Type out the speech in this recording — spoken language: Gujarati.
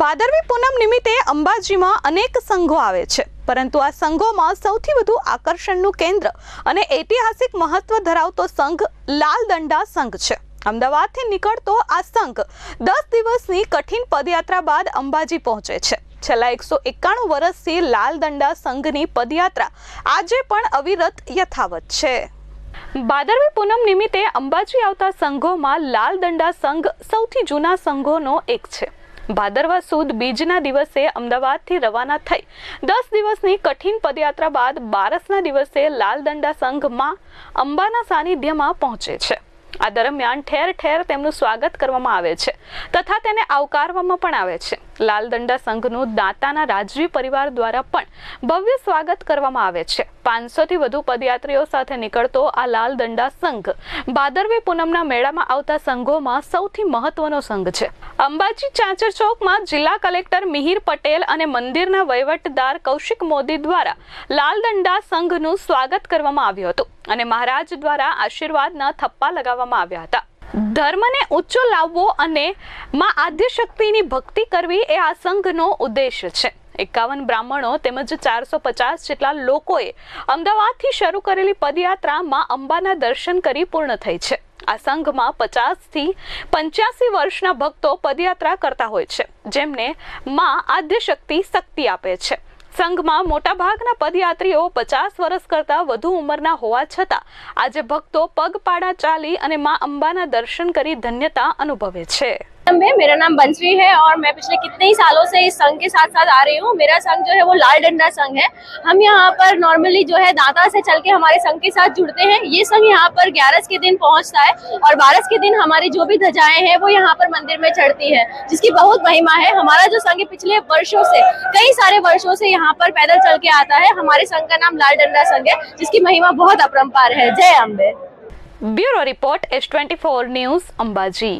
ભાદરવી પૂનમ નિમિત્તે અંબાજીમાં અનેક સંઘો આવે છે. પરંતુ આ સંઘોમાં સૌથી વધુ આકર્ષણનું કેન્દ્ર અને ઐતિહાસિક મહત્વ ધરાવતો સંઘ લાલ દંડા સંઘ છે. અમદાવાદથી નીકળતો આ સંઘ દસ દિવસની કઠિન પદયાત્રા બાદ અંબાજી પહોંચે છે. છેલ્લા એકસો એકાણું વર્ષથી લાલ દંડા સંઘની પદયાત્રા આજે પણ અવિરત યથાવત છે. ભાદરવી પૂનમ નિમિત્તે અંબાજી આવતા સંઘોમાં લાલ દંડા સંઘ સૌથી જૂના સંઘોનો એક છે. ભાદરવા સુદ બીજના દિવસે અમદાવાદથી રવાના થઈ. દસ દિવસની કઠિન પદયાત્રા બાદ બારસના દિવસે લાલદંડા સંઘમાં અંબાના સાનિધ્યમાં પહોંચે છે. આ દરમિયાન ઠેર ઠેર તેમનું સ્વાગત કરવામાં આવે છે તથા તેને આવકારવામાં પણ આવે છે. લાલ દંડા સંઘનું દાંતાના રાજવી પરિવાર દ્વારા પણ ભવ્ય સ્વાગત કરવામાં આવે છે. પાંચસોથી વધુ પદયાત્રીઓ સાથે નીકળતો આ લાલદંડા સંઘ ભાદરવી પૂનમના મેળામાં આવતા સંઘોમાં સૌથી મહત્વનો સંઘ છે. અંબાજી ચાંચર ચોકમાં જિલ્લા કલેક્ટર મિહિર પટેલ અને મંદિરના વહીવટદાર કૌશિક મોદી દ્વારા લાલદંડા સંઘનું સ્વાગત કરવામાં આવ્યું હતું અને મહારાજ દ્વારા આશીર્વાદના થપ્પા લગાવવામાં આવ્યા હતા. ધર્મને ઊંચો લાવવો અને માં આદ્યશક્તિની ભક્તિ કરવી એ આ સંઘનો ઉદ્દેશ છે. એકાવન બ્રાહ્મણો તેમજ ચારસો પચાસ જેટલા લોકોએ અમદાવાદથી શરૂ કરેલી પદયાત્રામાં અંબાના દર્શન કરી પૂર્ણ થઈ છે. આ સંઘમાં પચાસથી પંચ્યાસી વર્ષના ભક્તો પદયાત્રા કરતા હોય છે, જેમને માં આદ્ય શક્તિ શક્તિ આપે છે. સંઘમાં મોટાભાગના પદયાત્રીઓ પચાસ વર્ષ કરતાં વધુ ઉંમરના હોવા છતાં આજે ભક્તો પગપાળા ચાલી અને મા અંબાના દર્શન કરી ધન્યતા અનુભવે છે. है मेरा नाम बंसरी है और मैं पिछले कितने ही सालों से इस संघ के साथ साथ आ रही हूँ। मेरा संघ जो है वो लाल डंडा संघ है। हम यहाँ पर नॉर्मली जो है दाता से चल के हमारे संघ के साथ जुड़ते हैं। ये संघ यहाँ पर ग्यारस के दिन पहुँचता है और बारस के दिन हमारी जो भी ध्वजाएँ हैं वो यहाँ पर मंदिर में चढ़ती है, जिसकी बहुत महिमा है। हमारा जो संघ है, पिछले वर्षो से, कई सारे वर्षो से यहाँ पर पैदल चल के आता है। हमारे संघ का नाम लाल डंडा संघ है, जिसकी महिमा बहुत अपरम्पार है। जय Ambe bureau report S twenty four news Ambaji